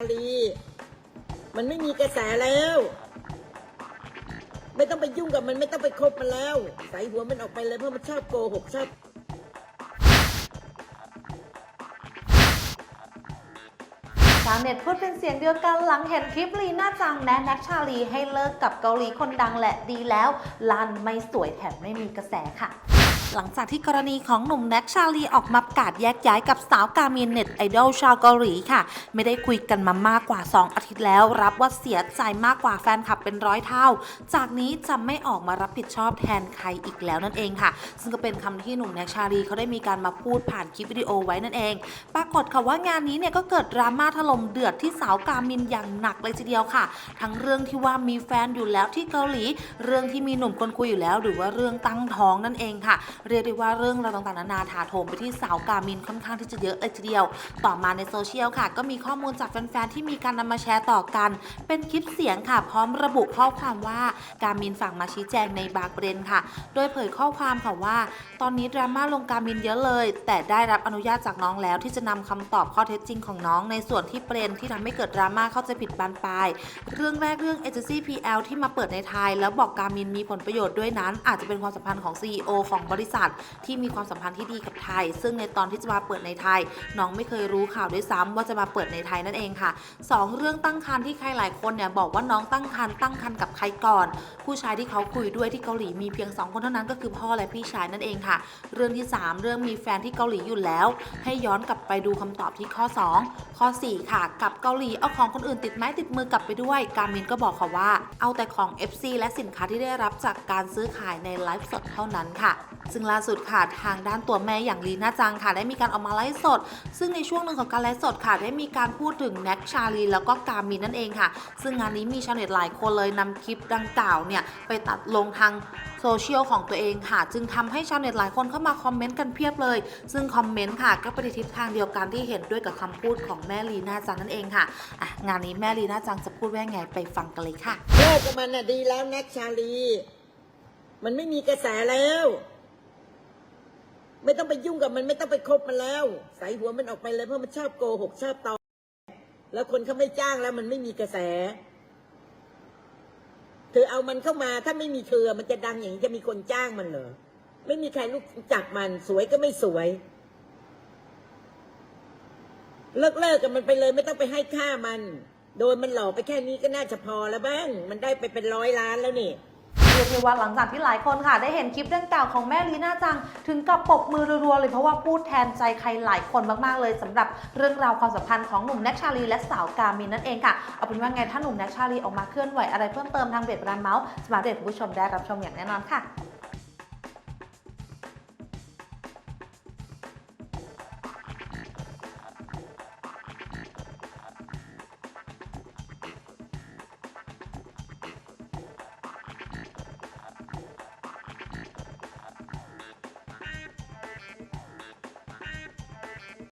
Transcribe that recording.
ลีมันไม่มีกระแสแล้ว ไม่ต้องไปยุ่งกับมันไม่ต้องไปคบมันแล้วใส่หัวมันออกไปเลยเพราะมันชอบโกหกชอบชาวเน็ตพูดเป็นเสียงเดียวกันหลังเห็นคลิปลีน่าจังแนะนักชาลีให้เลิกกับเกาหลีคนดังแหละดีแล้วลานไม่สวยแถมไม่มีกระแสค่ะ หลังจากที่กรณีของหนุ่มแน็กชาลีออกมาประกาศแยกย้ายกับสาวกามินเน็ตไอดอลชาวเกาหลีค่ะ ไม่ได้คุยกันมามากกว่า 2 อาทิตย์แล้ว รับว่าเสียใจมากกว่าแฟนคลับเป็นร้อยเท่า จากนี้จะไม่ออกมารับผิดชอบแทนใครอีกแล้วนั่นเองค่ะ ซึ่งก็เป็นคำที่หนุ่มแน็กชาลีเขาได้มีการมาพูดผ่านคลิปวิดีโอไว้นั่นเอง ปรากฏค่ะว่างานนี้เนี่ยก็เกิดดราม่าถล่มเดือดที่สาวกามินอย่างหนักเลยทีเดียวค่ะ ทั้งเรื่องที่ว่ามีแฟนอยู่แล้วที่เกาหลี เรื่องที่มีหนุ่มคนคุยอยู่แล้ว หรือว่าเรื่องตั้งท้องนั่นเองค่ะเรียกได้ว่าเรื่องราวต่างๆนานาถาโถมไปที่สาวกามินค่อนข้างที่จะเยอะเลยทีเดียว ต่อมาในโซเชียลค่ะ ก็มีข้อมูลจากแฟนๆที่มีการนำมาแชร์ต่อกัน เป็นคลิปเสียงค่ะ พร้อมระบุข้อความว่า การมินฝากมาชี้แจงในบางประเด็นค่ะ โดยเผยข้อความค่ะว่า ตอนนี้ดราม่าลงการมินเยอะเลย แต่ได้รับอนุญาตจากน้องแล้วที่จะนำคำตอบข้อเท็จจริงของน้อง ในส่วนที่ประเด็นที่ทำให้เกิดดราม่าเข้าใจผิดบานปลายเรื่องแรกเรื่องเอเจนซี่ PL ที่มาเปิดในไทย แล้วบอกการมินมีผลประโยชน์ด้วยนั้น อาจจะเป็นความสัมพันธ์ของ CEO ของบริษัทที่มีความสัมพันธ์ที่ดีกับไทย ซึ่งในตอนที่จะมาเปิดในไทย น้องไม่เคยรู้ข่าวด้วยซ้ำว่าจะมาเปิดในไทยนั่นเองค่ะสองเรื่องตั้งครรภ์ที่ใครหลายคนเนี่ยบอกว่าน้องตั้งครรภ์ตั้งครรภ์กับใครก่อน ผู้ชายที่เขาคุยด้วยที่เกาหลีมีเพียงสองคนเท่านั้นก็คือพ่อและพี่ชายนั่นเองค่ะ เรื่องที่ 3 เรื่องมีแฟนที่เกาหลีอยู่แล้ว ให้ย้อนกลับไปดูคำตอบที่ข้อ 2 ข้อ 4 ค่ะกับเกาหลีเอาของคนอื่นติดไม้ติดมือกลับไปด้วย การมินก็บอกค่ะว่า เอาแต่ของ FC และสินค้าที่ได้รับจากการซื้อขายในไลฟ์สดเท่านั้นค่ะ ซึ่งล่าสุดค่ะทางด้านตัวแม่อย่างลีน่าจังค่ะได้มีการออกมาไลฟ์สด ซึ่งในช่วงหนึ่งของการไลฟ์สดค่ะได้มีการพูดถึงแน็กชาลีแล้วก็กามินนั่นเองค่ะ ซึ่งงานนี้มีชาวเน็ตหลายคนเลยนำคลิปดังกล่าวเนี่ยไปตัดลงทางโซเชียลของตัวเองค่ะ จึงทำให้ชาวเน็ตหลายคนเข้ามาคอมเมนต์กันเพียบเลย ซึ่งคอมเมนต์ค่ะก็ไปในทิศทางเดียวกันที่เห็นด้วยกับคำพูดของแม่ลีน่าจังนั่นเองค่ะอะ งานนี้แม่ลีน่าจังจะพูดว่าไงไปฟังกันเลยค่ะเลิกกับมันน่ะดีแล้วแน็กชาลี มันไม่มีกระแสแล้ว ไม่ต้องไปยุ่งกับมันไม่ต้องไปคบมันแล้ว ใส่หัวมันออกไปเลยเพราะมันชอบโกหกชอบตอแล้วคนเขาไม่จ้างแล้วมันไม่มีกระแส เธอเอามันเข้ามาถ้าไม่มีเธอ มันจะดังอย่างนี้จะมีคนจ้างมันเหรอไม่มีใครรู้จักมัน สวยก็ไม่สวย เลิกเลิกกับมันไปเลย ไม่ต้องไปให้ค่ามัน โดนมันหลอกไปแค่นี้ก็น่าจะพอแล้วบ้าง มันได้ไปเป็นร้อยล้านแล้วนี่ รียกได้ว่าหลังจากที่หลายคนค่ะ ได้เห็นคลิปดังกล่าวของแม่ลีน่าจัง ถึงกับปรบมือรัวๆเลยเพราะว่าพูดแทนใจใครหลายคนมากๆเลยสำหรับเรื่องราวความสัมพันธ์ของหนุ่มแน็กชาลีและสาวกามินนั่นเองค่ะเอาเป็นว่าไงถ้าหนุ่มแน็กชาลีออกมาเคลื่อนไหวอะไรเพิ่มเติมทางเบ็ดบรันเมาส์สมาร์ทเด็ดผู้ชมได้รับชมอย่างแน่นอนค่ะ